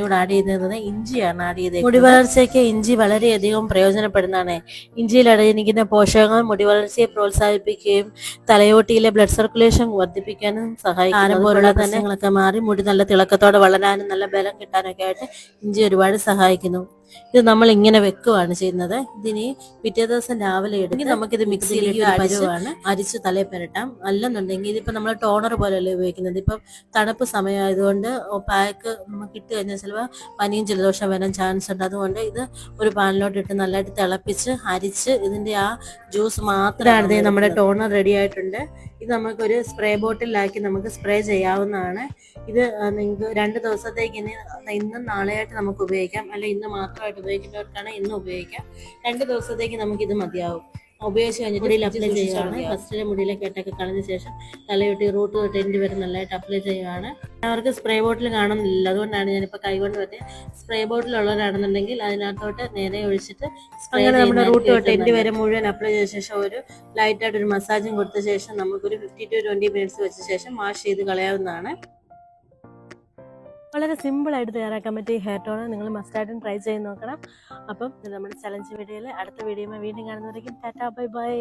ഇവിടെ ആഡ് ചെയ്തിരുന്നത് ഇഞ്ചിയാണ് ആഡ് ചെയ്തത് മുടി വളർച്ചയ്ക്ക് ഇഞ്ചി വളരെയധികം പ്രയോജനപ്പെടുന്നതാണ്. ഇഞ്ചിയിൽ അടങ്ങിയിരിക്കുന്ന പോഷകങ്ങൾ മുടി വളർച്ചയെ പ്രോത്സാഹിപ്പിക്കുകയും തലയോട്ടിയിലെ ബ്ലഡ് സർക്കുലേഷൻ വർദ്ധിപ്പിക്കാനും സഹായിക്കും ആരം പോലുള്ള പ്രശ്നങ്ങളൊക്കെ മാറി മുടി നല്ല തിളക്കത്തോടെ വളരാനും നല്ല ബലം കിട്ടാനൊക്കെ ആയിട്ട് ഇഞ്ചി ഒരുപാട് സഹായിക്കുന്നു. ഇത് നമ്മൾ ഇങ്ങനെ വെക്കുവാണ് ചെയ്യുന്നത്. ഇതിനി പിറ്റേ ദിവസം രാവിലെ എടുക്കും നമുക്കിത് മിക്സിയിലിട്ട് അരിവാണ് അരിച്ച് തലയിൽ പെരട്ടാം. അല്ലെന്നുണ്ടെങ്കിൽ ഇതിപ്പോ നമ്മൾ ടോണർ പോലെയല്ലേ ഉപയോഗിക്കുന്നത്. ഇപ്പം തണുപ്പ് സമയമായതുകൊണ്ട് പാക്ക് നമുക്ക് ഇട്ട് കഴിഞ്ഞാൽ ചിലപ്പോൾ പനിയും ജലദോഷം വരാൻ ചാൻസ് ഉണ്ട്. അതുകൊണ്ട് ഇത് ഒരു പാനിലോട്ട് ഇട്ട് നല്ലതായിട്ട് തിളപ്പിച്ച് അരിച്ച് ഇതിന്റെ ആ ജ്യൂസ് മാത്രമാണ് നമ്മുടെ ടോണർ റെഡി ആയിട്ടുണ്ട്. ഇത് നമുക്കൊരു സ്പ്രേ ബോട്ടിലാക്കി നമുക്ക് സ്പ്രേ ചെയ്യാവുന്നതാണ്. ഇത് നിങ്ങൾക്ക് രണ്ട് ദിവസത്തേക്ക് ഇനി ഇന്നും നാളെയായിട്ട് നമുക്ക് ഉപയോഗിക്കാം. അല്ലെ ഇന്ന് മാത്രമായിട്ട് ഉപയോഗിക്കുന്നവർക്കാണ് ഇന്ന് ഉപയോഗിക്കാം. രണ്ട് ദിവസത്തേക്ക് നമുക്ക് ഇത് മതിയാവും. ഉപയോഗിച്ച് കഴിഞ്ഞിട്ട് മുടിയിൽ അപ്ലൈ ചെയ്യുകയാണ് ഫസ്റ്റിലെ മുടിയിലെ കെട്ടൊക്കെ കളഞ്ഞ ശേഷം തലയൊട്ടി റൂട്ട് തൊട്ട് എൻഡ് വരെ നല്ലതായിട്ട് അപ്ലൈ ചെയ്യുകയാണ് അവർക്ക് സ്പ്രേ ബോട്ടിൽ കാണുന്നില്ല. അതുകൊണ്ടാണ് ഞാനിപ്പോൾ കൈകൊണ്ട് പറ്റിയ സ്പ്രേ ബോട്ടിൽ ഉള്ളവരാണെന്നുണ്ടെങ്കിൽ അതിനകത്തോട്ട് നേരെ ഒഴിച്ചിട്ട് അങ്ങനെ നമ്മുടെ റൂട്ട് തൊട്ട് എന്റെ വരെ മുഴുവൻ അപ്ലൈ ചെയ്ത ശേഷം ഒരു ലൈറ്റായിട്ട് ഒരു മസാജും കൊടുത്ത ശേഷം നമുക്കൊരു ഫിഫ്റ്റി ടു ട്വന്റി മിനിറ്റ്സ് വെച്ച ശേഷം വാഷ് ചെയ്ത് കളയാവുന്നതാണ്. വളരെ സിമ്പിൾ ആയിട്ട് തയ്യാറാക്കാൻ പറ്റിയ ഹെയർ ടോൺ നിങ്ങൾ മസ്റ്റായിട്ടും ട്രൈ ചെയ്ത് നോക്കണം. അപ്പം നമ്മുടെ ചലഞ്ച് വീഡിയോയിൽ അടുത്ത വീഡിയോ വീണ്ടും കാണുന്നവരേക്കും ടാറ്റാ ബൈ ബൈ